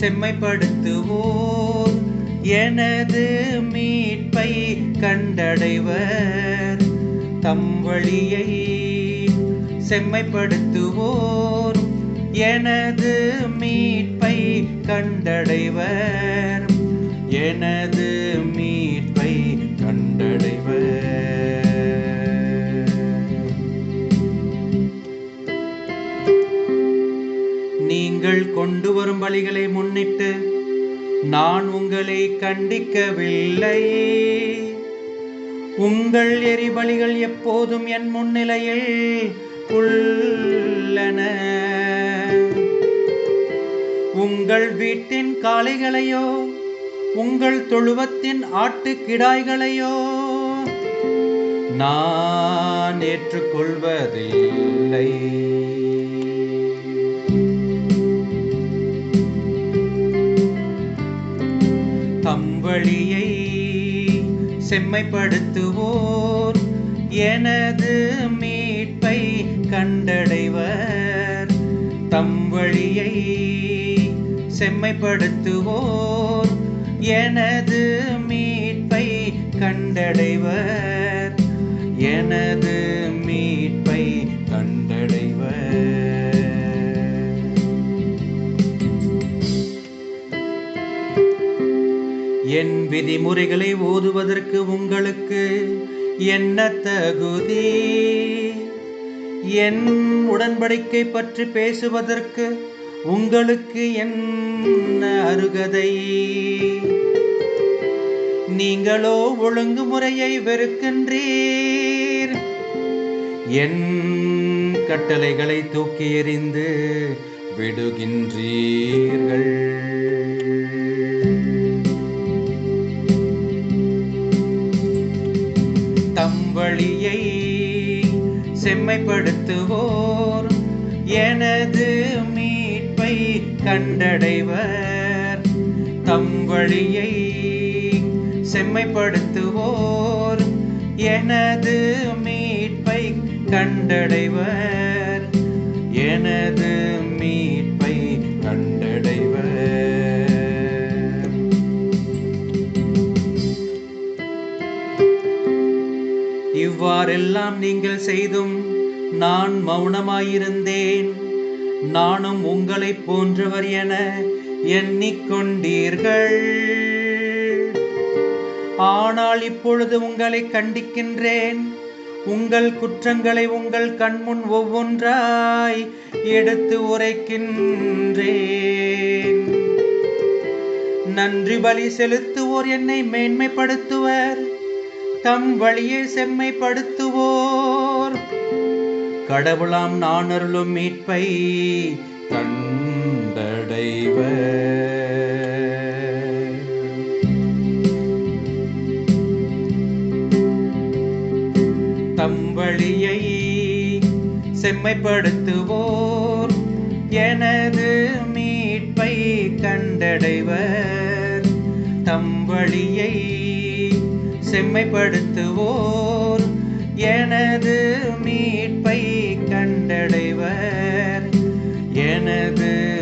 செம்மைப்படுத்துவோர். எனது மீட்பை கண்டடைவர். தம் வழியை செம்மைப்படுத்துவோர். எனது மீட்பை கண்டடைவர். எனது கொண்டு வரும் வழிகளை முன்னிட்டு நான் உங்களை கண்டிக்கவில்லை. உங்கள் எரிபலிகள் எப்போதும் என் முன்னிலையில் உள்ளன. உங்கள் வீட்டின் காளைகளையோ உங்கள் தொழுவத்தின் ஆட்டுக்கிடாய்களையோ நான் ஏற்றுக்கொள்வதில்லை. வழியை செம்மைப்படுத்துவோர். எனது மீட்பை கண்டடைவர். தம் வழியை செம்மைப்படுத்துவோர். எனது மீட்பை கண்டடைவர். எனது என் விதிமுறைகளை ஓதுவதற்கு உங்களுக்கு என்ன தகுதி? என் உடன்படிக்கை பற்றி பேசுவதற்கு உங்களுக்கு என்ன அருகதை? நீங்களோ ஒழுங்குமுறையை வெறுக்கின்றீர். என் கட்டளைகளை தூக்கி எறிந்து விடுகின்றீர்கள். செம்மைப்படுத்துவோர். எனது மீட்பை கண்டடைவர். தம் வழியை செம்மைப்படுத்துவோர். எனது மீட்பை கண்டடைவர். எனது இவ்வாறெல்லாம் நீங்கள் செய்தும் நான் மௌனமாயிருந்தேன். நானும் உங்களைப் போன்றவர் என எண்ணிக்கொண்டீர்கள். ஆனால் இப்பொழுது உங்களை கண்டிக்கின்றேன். உங்கள் குற்றங்களை உங்கள் கண்முன் ஒவ்வொன்றாய் எடுத்து உரைக்கின்றேன். நன்றி பலி செலுத்துவோர் என்னை மேன்மைப்படுத்துவர். தம் வழியை செம்மைப்படுத்துவோர் கடவுளாம் நான் அருளும் மீட்பை கண்டடைவர் தம் வழியை செம்மைப்படுத்துவோர் எனது மீட்பை கண்டடைவர். தம் வழியை செம்மைப்படுத்துவோர். எனது மீட்பை கண்டடைவர். எனது